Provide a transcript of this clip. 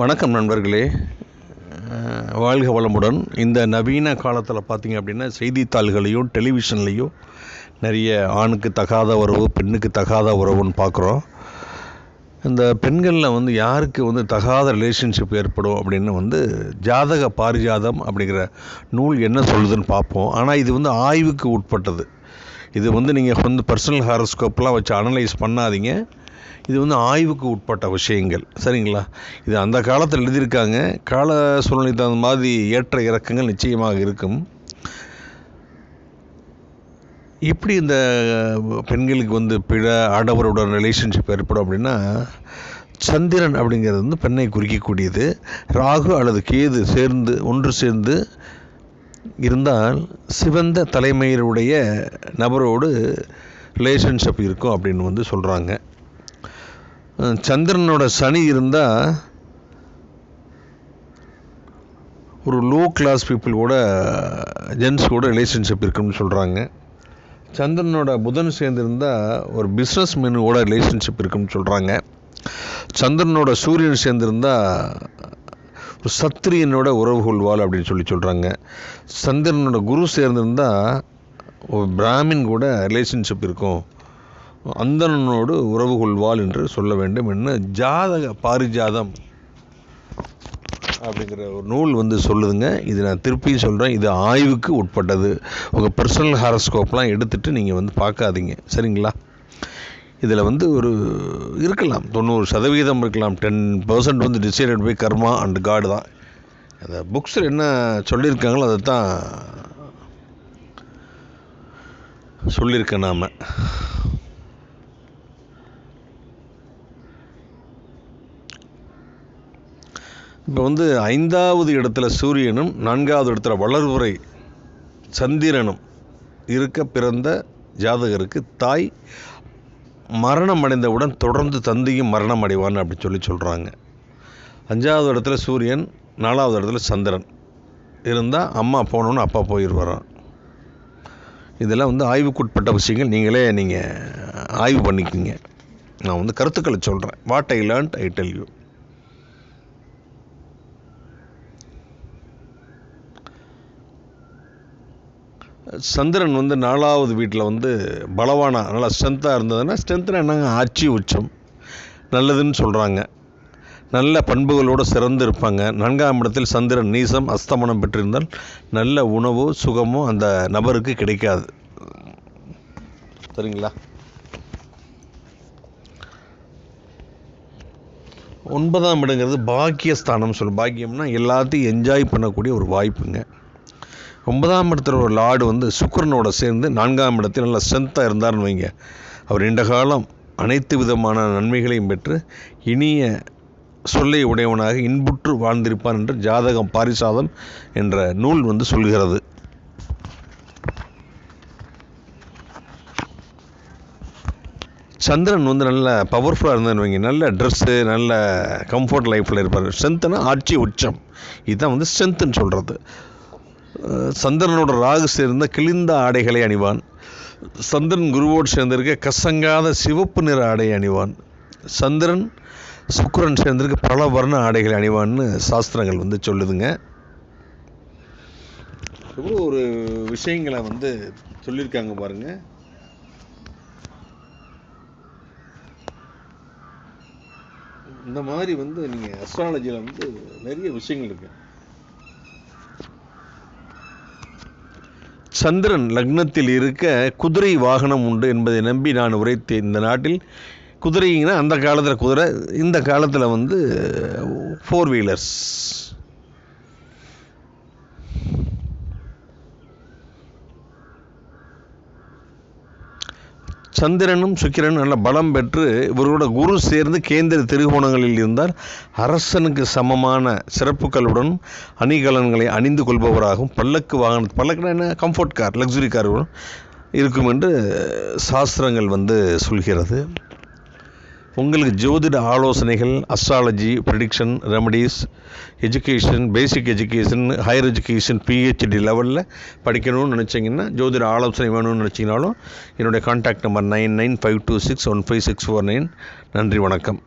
வணக்கம் நண்பர்களே. வாழ்க வளமுடன். இந்த நவீன காலத்தில் பார்த்தீங்க அப்படின்னா செய்தித்தாள்களையும் டெலிவிஷன்லேயும் நிறைய ஆணுக்கு தகாத உறவு பெண்ணுக்கு தகாத உறவுன்னு பார்க்குறோம் இந்த பெண்களில் வந்து யாருக்கு வந்து தகாத ரிலேஷன்ஷிப் ஏற்படும் அப்படின்னு வந்து ஜாதக பாரிஜாதம் அப்படிங்கிற நூல் என்ன சொல்லுதுன்னு பார்ப்போம் ஆனால் இது வந்து ஆய்வுக்கு உட்பட்டது. இது வந்து நீங்கள் வந்து பர்சனல் ஹாரோஸ்கோப்லாம் வச்சு அனலைஸ் பண்ணாதீங்க. இது வந்து ஆய்வுக்கு உட்பட்ட விஷயங்கள். சரிங்களா? இது அந்த காலத்தில் எழுதியிருக்காங்க. கால சூழ்நிலை தகுந்த மாதிரி ஏற்ற இறக்கங்கள் நிச்சயமாக இருக்கும். இப்படி இந்த பெண்களுக்கு வந்து பிழ ஆடவருடன் ரிலேஷன்ஷிப் ஏற்படும் அப்படின்னா சந்திரன் அப்படிங்கிறது வந்து பெண்ணை குறிக்கக்கூடியது. ராகு அல்லது கேது சேர்ந்து ஒன்று சேர்ந்து இருந்தால் சிவந்த தலைமையினுடைய நபரோடு ரிலேஷன்ஷிப் இருக்கும் அப்படின்னு வந்து சொல்கிறாங்க சந்திரனோட சனி இருந்தால் ஒரு லோ கிளாஸ் பீப்புள் கூட ஜென்ஸ் கூட ரிலேஷன்ஷிப் இருக்குன்னு சொல்கிறாங்க சந்திரனோட புதன் சேர்ந்திருந்தால் ஒரு பிஸ்னஸ் மேனோட ரிலேஷன்ஷிப் இருக்குன்னு சொல்கிறாங்க சந்திரனோட சூரியன் சேர்ந்திருந்தால் ஒரு சத்திரியனோட உறவு கொள்வாள் அப்படின்னு சொல்லி சொல்கிறாங்க சந்திரனோட குரு சேர்ந்திருந்தால் ஒரு பிராமின் கூட ரிலேஷன்ஷிப் இருக்கும். அந்தனனோடு உறவு கொள்வாள் என்று சொல்ல வேண்டும் என்ன ஜாதக பாரிஜாதம் அப்படிங்கிற ஒரு நூல் வந்து சொல்லுதுங்க. இது நான் திருப்பி சொல்கிறேன் இது ஆய்வுக்கு உட்பட்டது. உங்கள் பர்சனல் ஹாரஸ்கோப்லாம் எடுத்துகிட்டு நீங்கள் வந்து பார்க்காதீங்க. சரிங்களா? இதில் வந்து ஒரு இருக்கலாம். தொண்ணூறு சதவீதம் இருக்கலாம். டென் பர்சன்ட் வந்து decided by karma and God தான். அந்த புக்ஸில் என்ன சொல்லியிருக்காங்களோ அதை தான் சொல்லியிருக்கேன் நாம். இப்போ வந்து ஐந்தாவது இடத்துல சூரியனும் நான்காவது இடத்துல வளர்வுரை சந்திரனும் இருக்க பிறந்த ஜாதகருக்கு தாய் மரணம் அடைந்தவுடன் தொடர்ந்து தந்தையும் மரணம் அடைவான் அப்படி சொல்லி சொல்கிறாங்க அஞ்சாவது இடத்துல சூரியன் நாலாவது இடத்துல சந்திரன். இருந்தால் அம்மா போகணுன்னு அப்பா போயிடுவாரான் இதெல்லாம் வந்து ஆய்வுக்குட்பட்ட விஷயங்கள். நீங்களே நீங்கள் ஆய்வு பண்ணிக்கிங்க. நான் வந்து கருத்துக்களை சொல்கிறேன் what I learned I tell you சந்திரன் வந்து நாலாவது வீட்டில் வந்து பலவானா நல்லா ஸ்ட்ரென்த்தாக இருந்ததுன்னா ஸ்ட்ரென்த்னா என்னங்க? ஆட்சி உச்சம். நல்லதுன்னு சொல்கிறாங்க நல்ல பண்புகளோடு சிறந்து இருப்பாங்க. நான்காம் இடத்தில் சந்திரன் நீசம் அஸ்தமனம் பெற்றிருந்தால் நல்ல உணவோ சுகமோ அந்த நபருக்கு கிடைக்காது. சரிங்களா? ஒன்பதாம் இடங்கிறது பாக்கியஸ்தானம் சொல்லும். பாக்கியம்னா எல்லாத்தையும் என்ஜாய் பண்ணக்கூடிய ஒரு வாய்ப்புங்க. ஒன்பதாம் இடத்துல ஒரு லார்டு வந்து சுக்கரனோட சேர்ந்து நான்காம் இடத்தில் நல்லா ஸ்ட்ரென்த்தாக இருந்தார்னு வைங்க. அவர் நீண்ட காலம் அனைத்து விதமான நன்மைகளையும் பெற்று இனிய சொல்லை உடையவனாக இன்புற்று வாழ்ந்திருப்பான் என்று ஜாதகம் பாரிசாதம் என்ற நூல் வந்து சொல்கிறது. சந்திரன் வந்து நல்ல பவர்ஃபுல்லாக இருந்தான்னு வைங்க. நல்ல ட்ரெஸ்ஸு நல்ல கம்ஃபர்ட் லைஃப்பில் இருப்பார். ஸ்ட்ரென்த்துனா ஆட்சி உச்சம். இதுதான் வந்து ஸ்ட்ரென்த்துன்னு சொல்கிறது சந்திரனோட ராகு சேர்ந்த கிழிந்த ஆடைகளை அணிவான். சந்திரன் குருவோடு சேர்ந்திருக்க கசங்காத சிவப்பு நிற ஆடை அணிவான். சந்திரன் சுக்கரன் சேர்ந்திருக்க பல வர்ண ஆடைகளை அணிவான்னு சாஸ்திரங்கள் வந்து சொல்லுதுங்க. எவ்வளோ ஒரு விஷயங்களை வந்து சொல்லியிருக்காங்க பாருங்க. இந்த மாதிரி வந்து நீங்கள் அஸ்ட்ராலஜியில் வந்து நிறைய விஷயங்கள் இருக்குது சந்திரன் லக்னத்தில் இருக்க குதிரை வாகனம் உண்டு என்பதை நம்பி நான் உரைத்தேன். இந்த நாட்டில் குதிரைங்கன்னா அந்த காலத்தில் குதிரை இந்த காலத்தில் வந்து ஃபோர் வீலர்ஸ் சந்திரனும் சுக்கிரனும் நல்ல பலம் பெற்று இவரோட குரு சேர்ந்து கேந்திர திருகோணங்களில் இருந்தால் அரசனுக்கு சமமான சிறப்புகளுடன் அணிகலன்களை அணிந்து கொள்பவராகவும் பல்லக்கு வாகன பல்லக்குனா என்ன? கம்ஃபர்ட் கார் லக்ஸுரி கார் இருக்கும் என்று சாஸ்திரங்கள் வந்து சொல்கிறது. உங்களுக்கு ஜோதிட ஆலோசனைகள் astrology prediction remedies education basic education higher education PhD லெவலில் படிக்கணும்னு நினச்சிங்கன்னா ஜோதிட ஆலோசனை வேணும்னு நினச்சிங்கனாலும் என்னுடைய contact number nine nine five two six one five six four nine நன்றி வணக்கம்.